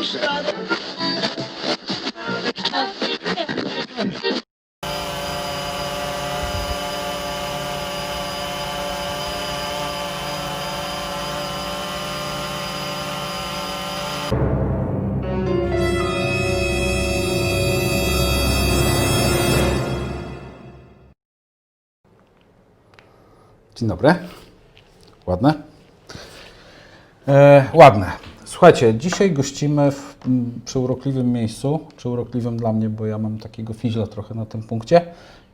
Polsce. Dzień dobry. Ładne? E, ładne. Słuchajcie, dzisiaj gościmy w m, przeurokliwym miejscu. Przeurokliwym dla mnie, bo ja mam takiego fiźla trochę na tym punkcie.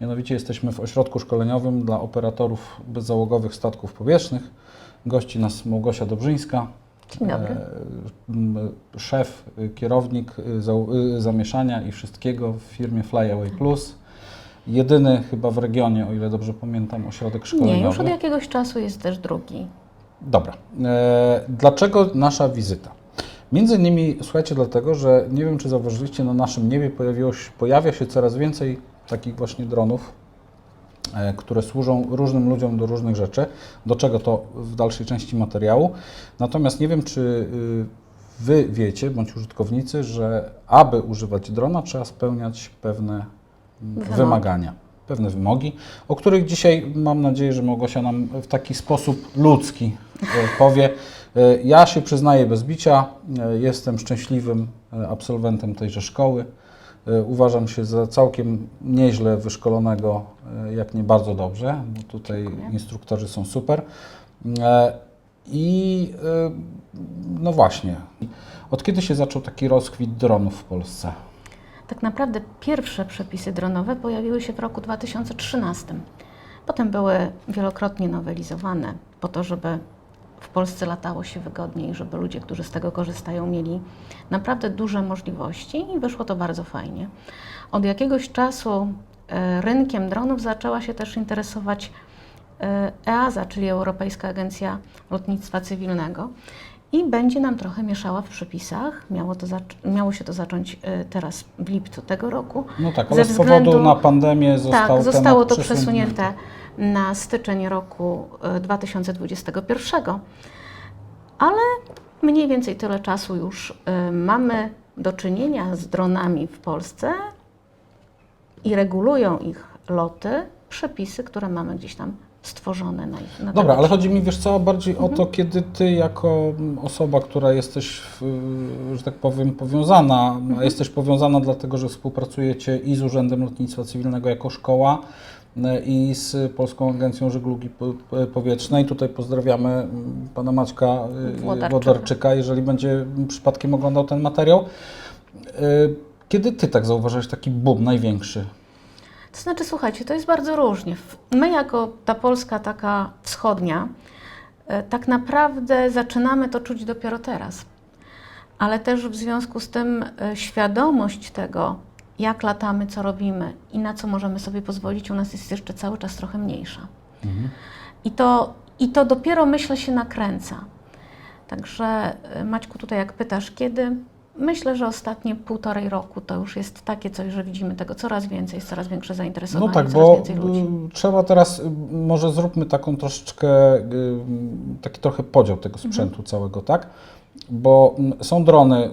Mianowicie jesteśmy w ośrodku szkoleniowym dla operatorów bezzałogowych statków powietrznych. Gości nas Małgosia Dobrzyńska. Dzień dobry. E, szef, y, kierownik y, y, zamieszania i wszystkiego w firmie Flyaway Plus. Jedyny chyba w regionie, o ile dobrze pamiętam, ośrodek szkoleniowy. Nie, już od jakiegoś czasu jest też drugi. Dobra. E, dlaczego nasza wizyta? Między innymi, słuchajcie, dlatego, że nie wiem, czy zauważyliście, na naszym niebie pojawiło się, pojawia się coraz więcej takich właśnie dronów, e, które służą różnym ludziom do różnych rzeczy. Do czego to w dalszej części materiału. Natomiast nie wiem, czy y, Wy wiecie, bądź użytkownicy, że aby używać drona, trzeba spełniać pewne mm, wymagania, pewne wymogi, o których dzisiaj mam nadzieję, że Małgosia nam w taki sposób ludzki e, powie. E, Ja się przyznaję bez bicia, e, jestem szczęśliwym absolwentem tejże szkoły. Uważam się za całkiem nieźle wyszkolonego, jak nie bardzo dobrze, bo tutaj Dziękuję. instruktorzy są super. I no właśnie, od kiedy się zaczął taki rozkwit dronów w Polsce? Tak naprawdę pierwsze przepisy dronowe pojawiły się w roku 2013. Potem były wielokrotnie nowelizowane po to, żeby w Polsce latało się wygodniej, żeby ludzie, którzy z tego korzystają, mieli naprawdę duże możliwości i wyszło to bardzo fajnie. Od jakiegoś czasu e, rynkiem dronów zaczęła się też interesować e, EASA, czyli Europejska Agencja Lotnictwa Cywilnego. I będzie nam trochę mieszała w przepisach. Miało, to miało się to zacząć e, teraz w lipcu tego roku. No tak, Ze ale z powodu względu- na pandemię został tak, zostało to przesunięte na styczeń roku e, 2021. Ale mniej więcej tyle czasu już e, mamy do czynienia z dronami w Polsce i regulują ich loty przepisy, które mamy gdzieś tam stworzone na ich na Dobra, ale chodzi mi, wiesz co, bardziej Mhm. o to, kiedy ty jako osoba, która jesteś, że tak powiem, powiązana, Mhm. a jesteś powiązana dlatego, że współpracujecie i z Urzędem Lotnictwa Cywilnego jako szkoła e, i z Polską Agencją Żeglugi Po- Po- Powietrznej. Tutaj pozdrawiamy mm, pana Maćka e, Włodarczyka. Wodarczyka, jeżeli będzie przypadkiem oglądał ten materiał. E, Kiedy ty tak zauważyłeś taki boom największy? To znaczy, słuchajcie, to jest bardzo różnie. My, jako ta Polska taka wschodnia, e, tak naprawdę zaczynamy to czuć dopiero teraz. Ale też w związku z tym e, świadomość tego, jak latamy, co robimy i na co możemy sobie pozwolić, u nas jest jeszcze cały czas trochę mniejsza. I to, I to dopiero myślę się nakręca. Także e, Maćku, tutaj jak pytasz, kiedy? Myślę, że ostatnie półtorej roku to już jest takie coś, że widzimy tego coraz więcej, jest coraz większe zainteresowanie, No tak, coraz bo więcej ludzi. y, trzeba teraz, y, może zróbmy taką troszeczkę, y, taki trochę podział tego Mhm. sprzętu całego, tak? Bo mm, są drony,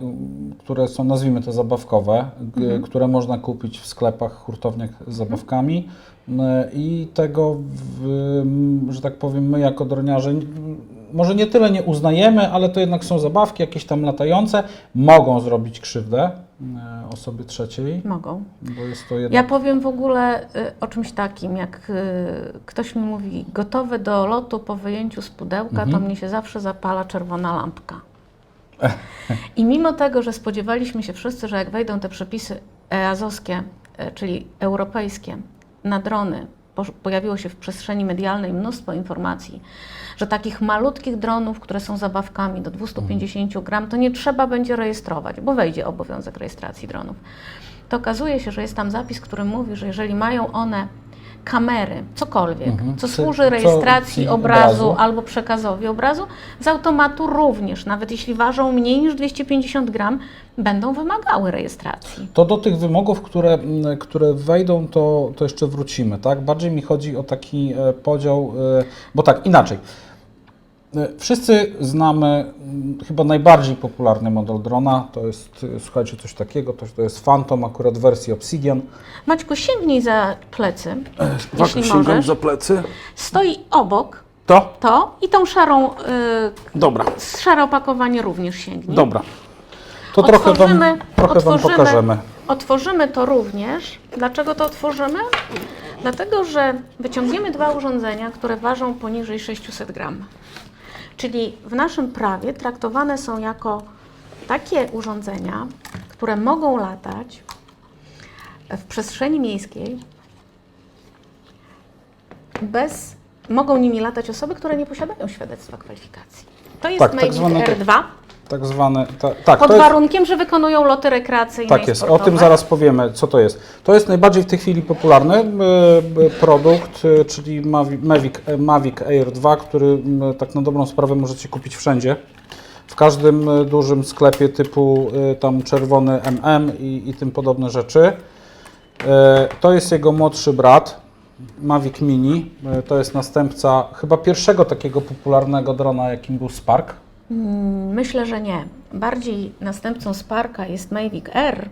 które są, nazwijmy to zabawkowe, Mhm. które można kupić w sklepach, hurtowniach z zabawkami y, i tego, w, że tak powiem, my jako droniarze może nie tyle nie uznajemy, ale to jednak są zabawki jakieś tam latające, mogą zrobić krzywdę y, osobie trzeciej, Mogą. bo jest to jednak... Ja powiem w ogóle y, o czymś takim, jak y, ktoś mi mówi gotowy do lotu po wyjęciu z pudełka, to Mhm. mnie się zawsze zapala czerwona lampka. I mimo tego, że spodziewaliśmy się wszyscy, że jak wejdą te przepisy EASowskie, e, czyli europejskie, na drony, pojawiło się w przestrzeni medialnej mnóstwo informacji, że takich malutkich dronów, które są zabawkami do 250 gram, to nie trzeba będzie rejestrować, bo wejdzie obowiązek rejestracji dronów. To okazuje się, że jest tam zapis, który mówi, że jeżeli mają one kamery, cokolwiek, Mhm. co Co- służy co- rejestracji ci obrazu obrazu. albo przekazowi obrazu, z automatu również, nawet jeśli ważą mniej niż 250 gram, będą wymagały rejestracji. To do tych wymogów, które, m, które wejdą, to, to jeszcze wrócimy, tak? Bardziej mi chodzi o taki e, podział, e, bo tak, inaczej. E, Wszyscy znamy mm, chyba najbardziej popularny model drona. To jest, e, słuchajcie, coś takiego. To, to jest Phantom, akurat w wersji Obsidian. Maćku, sięgnij za plecy, jeśli Sięgam możesz. za plecy. Stoi obok To? to i tą szarą, y, Dobra, szare opakowanie również sięgnij. dobra. To trochę Wam, Otworzymy, trochę wam otworzymy, pokażemy. Otworzymy to również. Dlaczego to otworzymy? Dlatego, że wyciągniemy dwa urządzenia, które ważą poniżej 600 gram. Czyli w naszym prawie traktowane są jako takie urządzenia, które mogą latać w przestrzeni miejskiej bez, mogą nimi latać osoby, które nie posiadają świadectwa kwalifikacji. To jest Tak, tak Mavic zwane te- R2 Tak zwane. Ta, tak, pod to jest, warunkiem, że wykonują loty rekreacyjne tak jest. O sportowe. tym zaraz powiemy, co to jest. To jest najbardziej w tej chwili popularny e, e, produkt, e, czyli Mavi- Mavic, e, Mavic Air 2, który m, tak na dobrą sprawę możecie kupić wszędzie. W każdym e, dużym sklepie typu e, tam czerwony MM i, i tym podobne rzeczy. E, To jest jego młodszy brat, Mavic Mini. E, To jest następca chyba pierwszego takiego popularnego drona, jakim był Spark. Mm, Myślę, że nie. Bardziej następcą Sparka jest Mavic R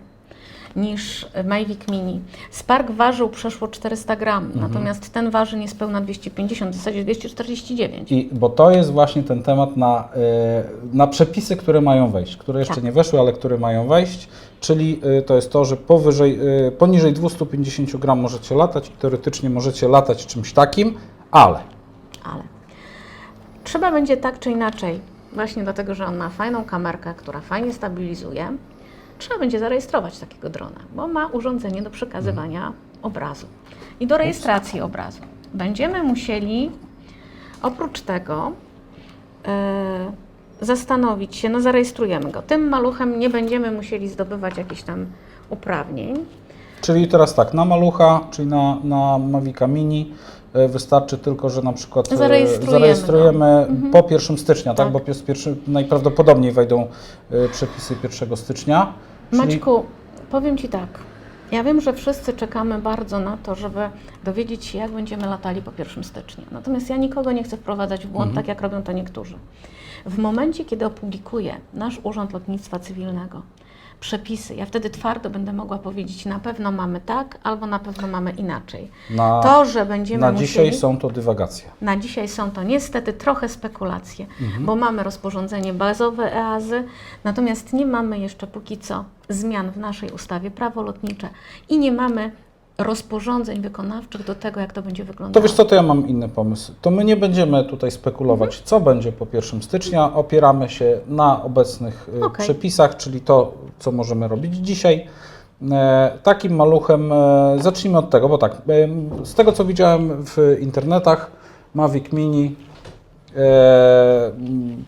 niż Mavic Mini. Spark ważył przeszło 400 gram, Mhm. natomiast ten waży niespełna 250, w zasadzie 249. I, bo to jest właśnie ten temat na, y, na przepisy, które mają wejść, które jeszcze Tak. nie weszły, ale które mają wejść, czyli y, to jest to, że powyżej, poniżej 250 gram możecie latać i teoretycznie możecie latać czymś takim, ale Ale trzeba będzie tak czy inaczej, właśnie dlatego, że on ma fajną kamerkę, która fajnie stabilizuje, trzeba będzie zarejestrować takiego drona, bo ma urządzenie do przekazywania obrazu i do rejestracji obrazu. Będziemy musieli oprócz tego e, zastanowić się, no zarejestrujemy go. Tym maluchem nie będziemy musieli zdobywać jakichś tam uprawnień. Czyli teraz tak, na Malucha, czyli na, na Mavica Mini e, wystarczy tylko, że na przykład e, Zarejestrujemy zarejestrujemy po 1 stycznia, tak? Tak. Bo pierwszy, najprawdopodobniej wejdą e, przepisy 1 stycznia. Czyli Maćku, powiem Ci tak. Ja wiem, że wszyscy czekamy bardzo na to, żeby dowiedzieć się, jak będziemy latali po 1 stycznia. Natomiast ja nikogo nie chcę wprowadzać w błąd, Mhm. tak jak robią to niektórzy. W momencie, kiedy opublikuje nasz Urząd Lotnictwa Cywilnego przepisy, ja wtedy twardo będę mogła powiedzieć, na pewno mamy tak, albo na pewno mamy inaczej. na, To, że będziemy na musieli... dzisiaj są to dywagacje. Na dzisiaj są to niestety trochę spekulacje, Mhm. bo mamy rozporządzenie bazowe EASY, natomiast nie mamy jeszcze póki co zmian w naszej ustawie prawo lotnicze i nie mamy rozporządzeń wykonawczych do tego, jak to będzie To wyglądało. wiesz co, to ja mam inny pomysł. To my nie będziemy tutaj spekulować, Mhm. co będzie po 1 stycznia. Opieramy się na obecnych y, Okej. przepisach, czyli to, co możemy robić dzisiaj. E, takim maluchem, e, zacznijmy od tego, bo tak, e, z tego co widziałem w internetach, Mavic Mini, e,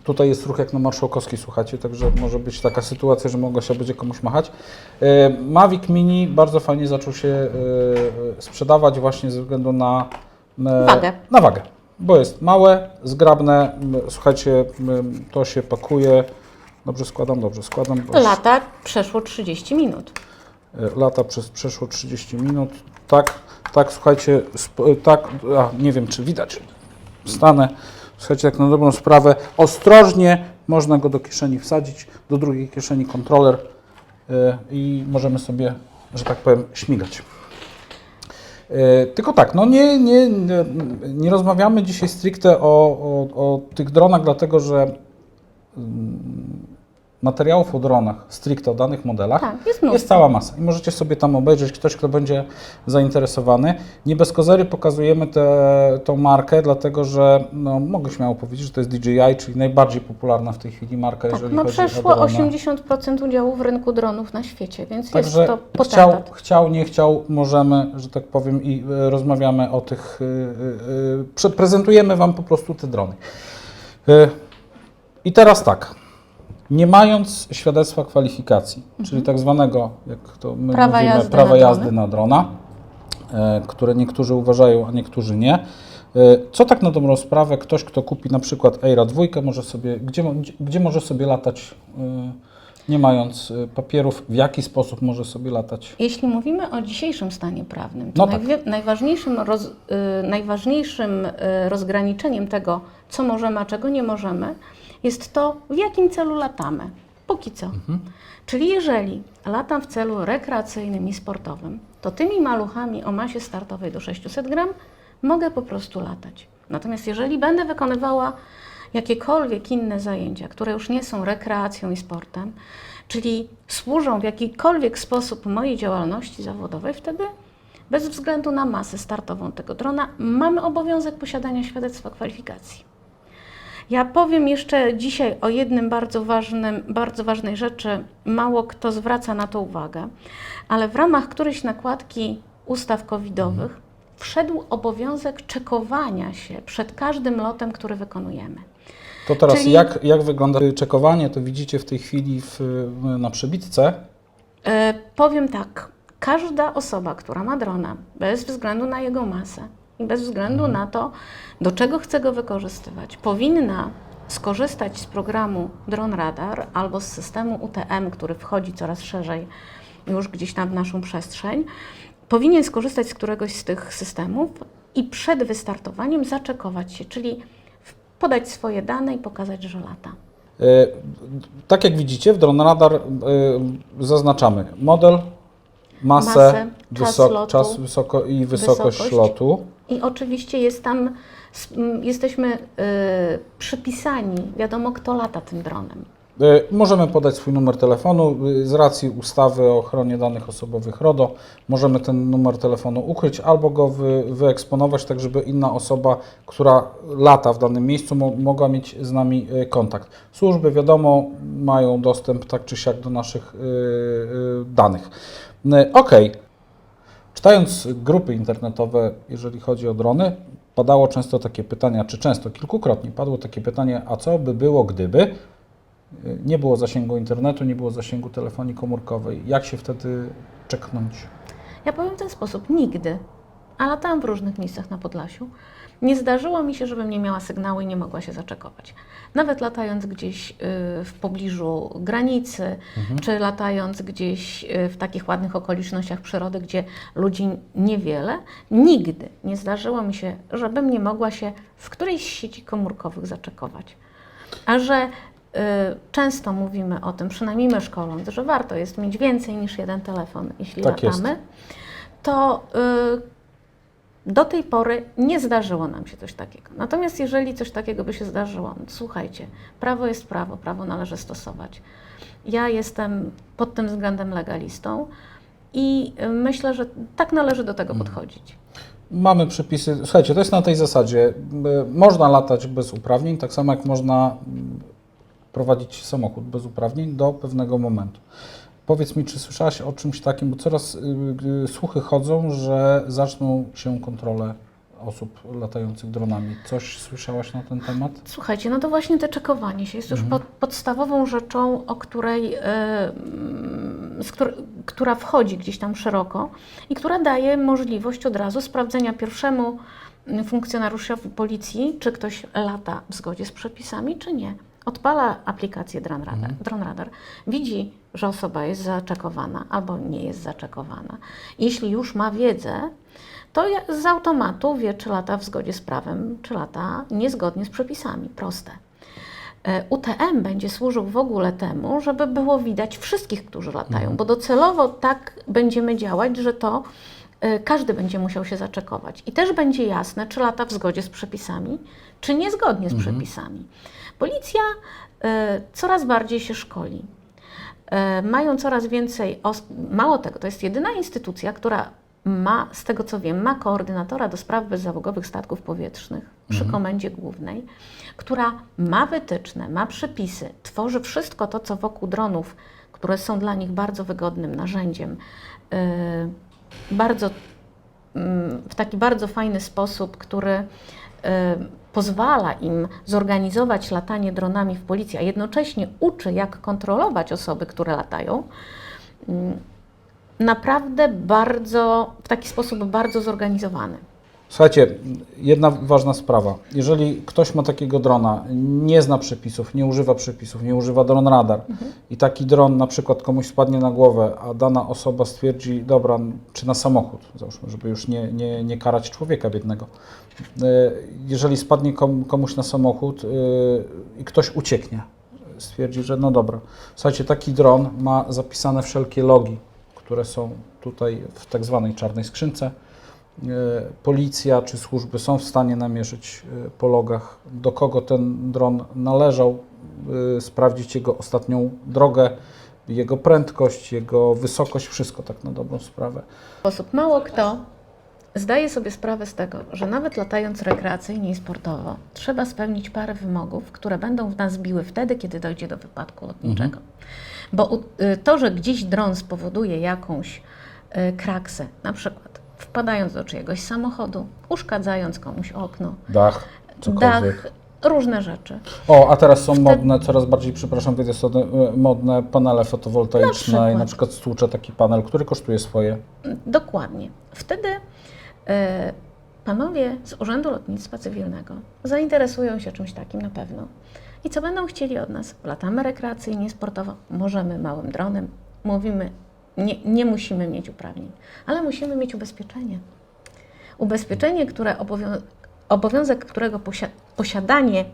tutaj jest ruch jak na Marszałkowskiej, słuchajcie, także może być taka sytuacja, że się będzie komuś machać. E, Mavic Mini bardzo fajnie zaczął się e, sprzedawać właśnie ze względu na e, Wagę. Na wagę, bo jest małe, zgrabne, słuchajcie, to się pakuje, dobrze składam, dobrze składam, Lata przeszło 30 minut. Lata przez przeszło 30 minut. Tak, tak, słuchajcie, tak, a, nie wiem czy widać. Stanę, słuchajcie, tak na dobrą sprawę. Ostrożnie można go do kieszeni wsadzić, do drugiej kieszeni kontroler e, i możemy sobie, że tak powiem, śmigać. E, Tylko tak, no nie, nie, nie, nie rozmawiamy dzisiaj stricte o, o, o tych dronach, dlatego że mm, materiałów o dronach, stricte o danych modelach, Tak, jest mnóstwo. jest cała masa i możecie sobie tam obejrzeć, ktoś, kto będzie zainteresowany. Nie bez kozery pokazujemy tę tą markę, dlatego że no, mogę śmiało powiedzieć, że to jest DJI, czyli najbardziej popularna w tej chwili marka, Tak, jeżeli no chodzi przeszło o drony. 80% udziału w rynku dronów na świecie, więc Także jest to chciał, potentat. chciał, nie chciał, możemy, że tak powiem, i e, rozmawiamy o tych, e, prze- prezentujemy Wam po prostu te drony. E, I teraz tak, nie mając świadectwa kwalifikacji, czyli tak zwanego, jak to my Mhm. Prawa mówimy, jazdy prawa na jazdy na drona, e, które niektórzy uważają, a niektórzy nie. E, Co tak na dobrą sprawę ktoś, kto kupi na przykład Aira 2, może sobie, gdzie, gdzie, może sobie latać nie mając papierów, w jaki sposób może sobie latać? Jeśli mówimy o dzisiejszym stanie prawnym, to No tak. najważniejszym, roz, najważniejszym rozgraniczeniem tego, co możemy, a czego nie możemy, jest to, w jakim celu latamy. Póki co. Czyli jeżeli latam w celu rekreacyjnym i sportowym, to tymi maluchami o masie startowej do 600 gram mogę po prostu latać. Natomiast jeżeli będę wykonywała jakiekolwiek inne zajęcia, które już nie są rekreacją i sportem, czyli służą w jakikolwiek sposób mojej działalności zawodowej, wtedy bez względu na masę startową tego drona mamy obowiązek posiadania świadectwa kwalifikacji. Ja powiem jeszcze dzisiaj o jednym bardzo, ważnym, bardzo ważnej rzeczy. Mało kto zwraca na to uwagę, ale w ramach którejś nakładki ustaw covidowych wszedł obowiązek czekowania się przed każdym lotem, który wykonujemy. To teraz Czyli- jak, jak wygląda czekowanie? To widzicie w tej chwili w, na przebitce. E, powiem tak, każda osoba, która ma drona, bez względu na jego masę i bez względu na to, do czego chce go wykorzystywać, powinna skorzystać z programu Drone Radar albo z systemu UTM, który wchodzi coraz szerzej już gdzieś tam w naszą przestrzeń, powinien skorzystać z któregoś z tych systemów i przed wystartowaniem zaczekować się, czyli podać swoje dane i pokazać, że lata. Y, Tak jak widzicie, w Drone Radar y, zaznaczamy model, masę, Masę, czas lotu, czas wysoko i wysokość, wysokość. lotu. I oczywiście jest tam, jesteśmy y, przypisani, wiadomo kto lata tym dronem. Y, Możemy podać swój numer telefonu. Y, Z racji ustawy o ochronie danych osobowych RODO możemy ten numer telefonu ukryć albo go wy, wyeksponować, tak żeby inna osoba, która lata w danym miejscu, mo, mogła mieć z nami kontakt. Służby, wiadomo, mają dostęp tak czy siak do naszych y, y, danych. Y, Ok. Czytając grupy internetowe, jeżeli chodzi o drony, padało często takie pytania, czy często, kilkukrotnie padło takie pytanie, a co by było, gdyby nie było zasięgu internetu, nie było zasięgu telefonii komórkowej. Jak się wtedy czeknąć? Ja powiem w ten sposób, nigdy, a latałam w różnych miejscach na Podlasiu, nie zdarzyło mi się, żebym nie miała sygnału i nie mogła się zaczekować. Nawet latając gdzieś y, w pobliżu granicy, czy latając gdzieś y, w takich ładnych okolicznościach przyrody, gdzie ludzi niewiele, nigdy nie zdarzyło mi się, żebym nie mogła się w którejś z sieci komórkowych zaczekować. A że y, często mówimy o tym, przynajmniej my szkoląc, że warto jest mieć więcej niż jeden telefon, jeśli Tak jest. latamy, to y, do tej pory nie zdarzyło nam się coś takiego. Natomiast jeżeli coś takiego by się zdarzyło, no, słuchajcie, prawo jest prawo, prawo należy stosować. Ja jestem pod tym względem legalistą i y, myślę, że tak należy do tego Mhm. podchodzić. Mamy przepisy. Słuchajcie, to jest na tej zasadzie. Można latać bez uprawnień, tak samo jak można mm, prowadzić samochód bez uprawnień do pewnego momentu. Powiedz mi, czy słyszałaś o czymś takim, bo coraz y, y, słuchy chodzą, że zaczną się kontrole osób latających dronami. Coś słyszałaś na ten temat? Słuchajcie, no to właśnie te czekowanie się jest już pod, podstawową rzeczą, o której, y, któr, która wchodzi gdzieś tam szeroko i która daje możliwość od razu sprawdzenia pierwszemu funkcjonariuszowi policji, czy ktoś lata w zgodzie z przepisami, czy nie. Odpala aplikację Drone Radar, Drone Radar, widzi, że osoba jest zaczekowana albo nie jest zaczekowana. Jeśli już ma wiedzę, to z automatu wie, czy lata w zgodzie z prawem, czy lata niezgodnie z przepisami. Proste. E, UTM będzie służył w ogóle temu, żeby było widać wszystkich, którzy latają, bo docelowo tak będziemy działać, że to e, każdy będzie musiał się zaczekować. I też będzie jasne, czy lata w zgodzie z przepisami, czy niezgodnie z przepisami. Policja e, coraz bardziej się szkoli. E, mają coraz więcej osób. Mało tego, to jest jedyna instytucja, która ma, z tego co wiem, ma koordynatora do spraw bezzałogowych statków powietrznych przy komendzie głównej, która ma wytyczne, ma przepisy, tworzy wszystko to, co wokół dronów, które są dla nich bardzo wygodnym narzędziem, e, bardzo mm, w taki bardzo fajny sposób, który pozwala im zorganizować latanie dronami w policji, a jednocześnie uczy, jak kontrolować osoby, które latają, mm, naprawdę bardzo, w taki sposób bardzo zorganizowany. Słuchajcie, jedna ważna sprawa. Jeżeli ktoś ma takiego drona, nie zna przepisów, nie używa przepisów, nie używa dron radar i taki dron na przykład komuś spadnie na głowę, a dana osoba stwierdzi, dobra, czy na samochód, załóżmy, żeby już nie, nie, nie karać człowieka biednego. E, Jeżeli spadnie kom, komuś na samochód e, i ktoś ucieknie, stwierdzi, że no dobra. Słuchajcie, taki dron ma zapisane wszelkie logi, które są tutaj w tak zwanej czarnej skrzynce. E, Policja czy służby są w stanie namierzyć e, po logach, do kogo ten dron należał, e, sprawdzić jego ostatnią drogę, jego prędkość, jego wysokość, wszystko tak na dobrą sprawę. sposób mało kto zdaje sobie sprawę z tego, że nawet latając rekreacyjnie i sportowo, trzeba spełnić parę wymogów, które będą w nas biły wtedy, kiedy dojdzie do wypadku lotniczego. Bo u- y, to, że gdzieś dron spowoduje jakąś y, kraksę, na przykład wpadając do czyjegoś samochodu, uszkadzając komuś okno, Dach, cokolwiek. dach, różne rzeczy. O, a teraz są modne, coraz bardziej, przepraszam, wyjdę sobie, modne panele fotowoltaiczne Na i na przykład. stłuczę taki panel, który kosztuje swoje. Dokładnie. Wtedy e, panowie z Urzędu Lotnictwa Cywilnego zainteresują się czymś takim na pewno. I co będą chcieli od nas? Latamy rekreacyjnie, sportowo, możemy małym dronem, mówimy, nie, nie musimy mieć uprawnień, ale musimy mieć ubezpieczenie. Ubezpieczenie, które obowią- obowiązek którego posia- posiadanie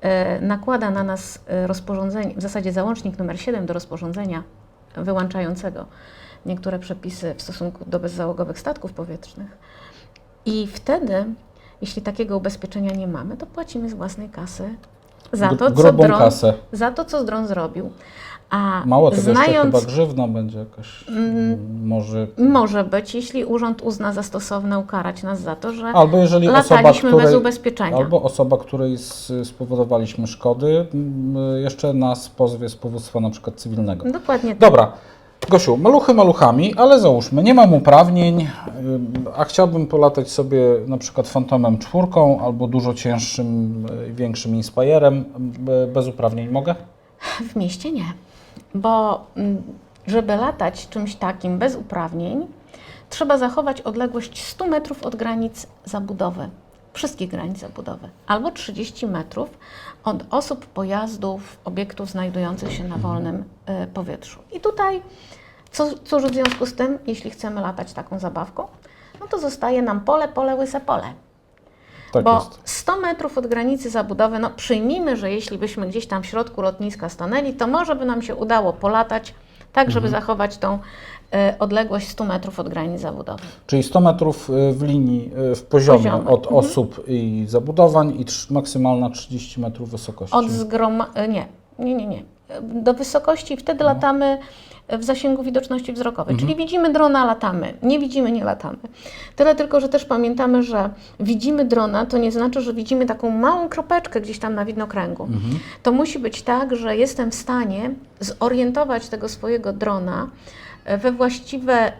e, nakłada na nas e, rozporządzenie, w zasadzie załącznik numer 7 do rozporządzenia wyłączającego niektóre przepisy w stosunku do bezzałogowych statków powietrznych. I wtedy, jeśli takiego ubezpieczenia nie mamy, to płacimy z własnej kasy za Gr- to, co dron, kasę. za to, co dron zrobił. A Mało tego, jeszcze znając, chyba grzywna będzie jakaś, mm, może... może być, jeśli urząd uzna za stosowne ukarać nas za to, że Albo jeżeli osoba, której, bez ubezpieczenia. albo osoba, której spowodowaliśmy szkody, mm, jeszcze nas pozwie z powództwa na przykład cywilnego. Dokładnie tak. Dobra. Gosiu, maluchy maluchami, ale załóżmy, nie mam uprawnień, a chciałbym polatać sobie na przykład Fantomem czwórką albo dużo cięższym, y, większym Inspirem, y, bez uprawnień mogę? W mieście nie, bo mm, żeby latać czymś takim bez uprawnień, trzeba zachować odległość 100 metrów od granic zabudowy, wszystkich granic zabudowy, albo 30 metrów od osób, pojazdów, obiektów znajdujących się na wolnym y, powietrzu. I tutaj, co, cóż w związku z tym, jeśli chcemy latać taką zabawką, no to zostaje nam pole, pole, łyse pole. Tak Bo jest. 100 metrów od granicy zabudowy, no przyjmijmy, że jeśli byśmy gdzieś tam w środku lotniska stanęli, to może by nam się udało polatać tak, żeby Mhm. zachować tą e, odległość 100 metrów od granicy zabudowy. Czyli 100 metrów y, w linii, y, w poziomie Poziomie, od mhm. osób i zabudowań i trz- maksymalna 30 metrów wysokości. Od zgroma... e, Nie, nie, nie, nie. E, Do wysokości wtedy No. latamy w zasięgu widoczności wzrokowej, Mhm. czyli widzimy drona, latamy, nie widzimy, nie latamy. Tyle tylko, że też pamiętamy, że widzimy drona, to nie znaczy, że widzimy taką małą kropeczkę gdzieś tam na widnokręgu. Mhm. To musi być tak, że jestem w stanie zorientować tego swojego drona we właściwe, e,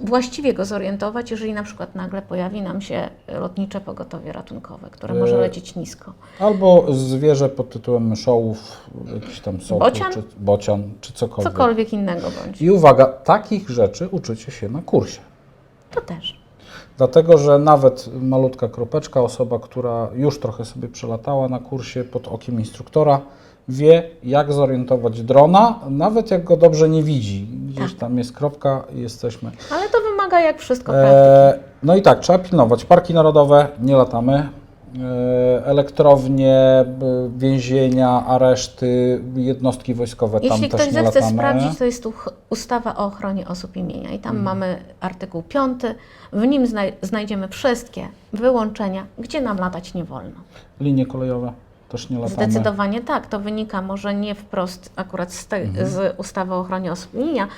właściwie go zorientować, jeżeli na przykład nagle pojawi nam się lotnicze pogotowie ratunkowe, które może E, lecieć nisko. Albo zwierzę pod tytułem myszołów, jakiś tam soku, Bocian? czy bocian, czy cokolwiek. Cokolwiek innego bądź. I uwaga, takich rzeczy uczycie się na kursie. To też. Dlatego, że nawet malutka kropeczka, osoba, która już trochę sobie przelatała na kursie pod okiem instruktora, wie, jak zorientować drona, nawet jak go dobrze nie widzi. Gdzieś Tak. tam jest kropka i jesteśmy. Ale to wymaga jak wszystko praktyki. E, no i tak, trzeba pilnować. Parki narodowe nie latamy. E, elektrownie, więzienia, areszty, jednostki wojskowe tam Jeśli też ktoś nie zechce latamy. sprawdzić, to jest tu ustawa o ochronie osób imienia i tam Mhm. mamy artykuł 5. W nim znaj- znajdziemy wszystkie wyłączenia, gdzie nam latać nie wolno. Linie kolejowe też nie latamy. Zdecydowanie tak. To wynika może nie wprost akurat z, te, Mhm. z ustawy o ochronie osób imienia,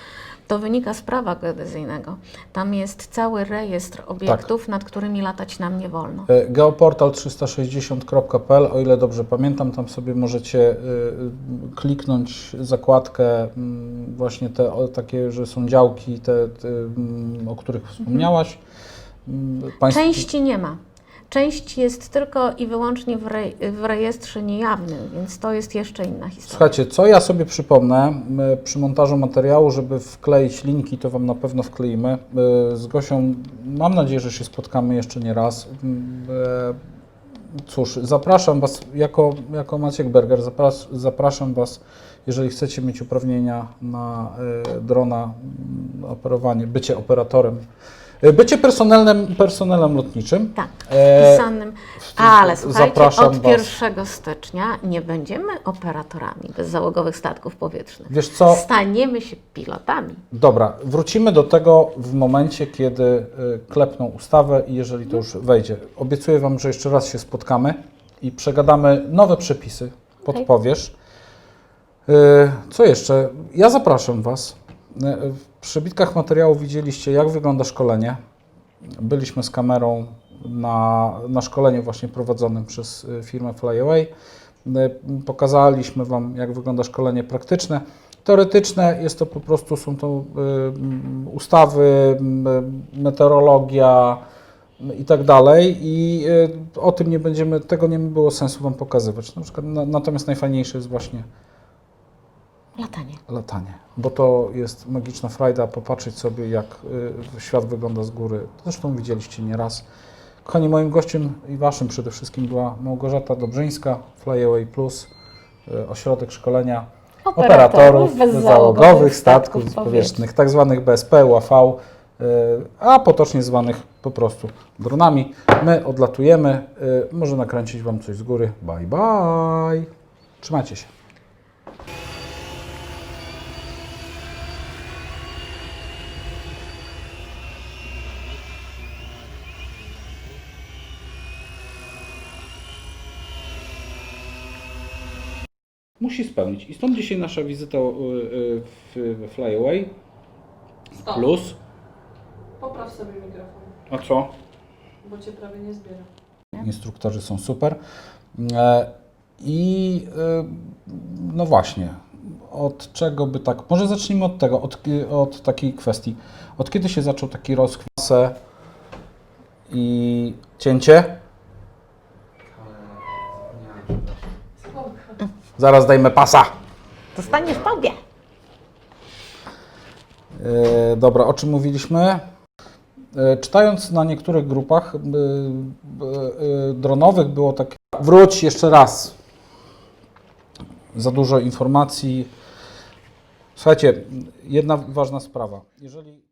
to wynika z prawa geodezyjnego. Tam jest cały rejestr obiektów, Tak. nad którymi latać nam nie wolno. E, Geoportal360.pl, o ile dobrze pamiętam, tam sobie możecie y, y, kliknąć zakładkę mm, właśnie te o, takie, że są działki, te, te, mm, o których wspomniałaś. Mm, Państwo, Części nie ma. Część jest tylko i wyłącznie w, rej- w rejestrze niejawnym, więc to jest jeszcze inna historia. Słuchajcie, co ja sobie przypomnę my przy montażu materiału, żeby wkleić linki, to Wam na pewno wkleimy. Y, Z Gosią mam nadzieję, że się spotkamy jeszcze nie raz. Mm, e, Cóż, zapraszam Was, jako, jako Maciek Berger, zapras, zapraszam Was, jeżeli chcecie mieć uprawnienia na drona, mm, operowanie, bycie operatorem, bycie personelem, personelem lotniczym. Tak, E, wpisanym. Ale słuchajcie, od was. 1 stycznia nie będziemy operatorami bezzałogowych statków powietrznych. Wiesz co? Staniemy się pilotami. Dobra, wrócimy do tego w momencie, kiedy y, klepną ustawę i jeżeli to już wejdzie. Obiecuję Wam, że jeszcze raz się spotkamy i przegadamy nowe przepisy. Podpowiesz. Y, Co jeszcze? Ja zapraszam Was. Y, W przebitkach materiału widzieliście, jak wygląda szkolenie. Byliśmy z kamerą na, na szkoleniu właśnie prowadzonym przez y, firmę Flyaway. Y, Pokazaliśmy Wam, jak wygląda szkolenie praktyczne. Teoretyczne jest to po prostu, są to ustawy, meteorologia i tak dalej i o tym nie będziemy, tego nie było sensu Wam pokazywać. Na przykład, na, natomiast najfajniejsze jest właśnie Latanie. latanie, bo to jest magiczna frajda, popatrzeć sobie jak y, świat wygląda z góry. Zresztą widzieliście nieraz. Kochani, moim gościem i Waszym przede wszystkim była Małgorzata Dobrzyńska, Flyaway Plus, y, ośrodek szkolenia operatorów bezzałogowych statków powietrznych, tak zwanych BSP, UAV, y, a potocznie zwanych po prostu dronami. My odlatujemy, y, może nakręcić Wam coś z góry. Bye bye. Trzymajcie się. Musi spełnić. I stąd dzisiaj nasza wizyta y, y, w Flyaway Stop. Plus. Popraw sobie mikrofon, A co? bo cię prawie nie zbiera. Instruktorzy są super. E, I e, no właśnie, od czego by tak. Może zacznijmy od tego, od, od takiej kwestii. Od kiedy się zaczął taki rozkwit i cięcie? Zaraz dajmy pasa. Zostaniesz po obie. E, dobra, o czym mówiliśmy? E, czytając na niektórych grupach e, dronowych było tak. Wróć jeszcze raz. Za dużo informacji. Słuchajcie, jedna ważna sprawa. Jeżeli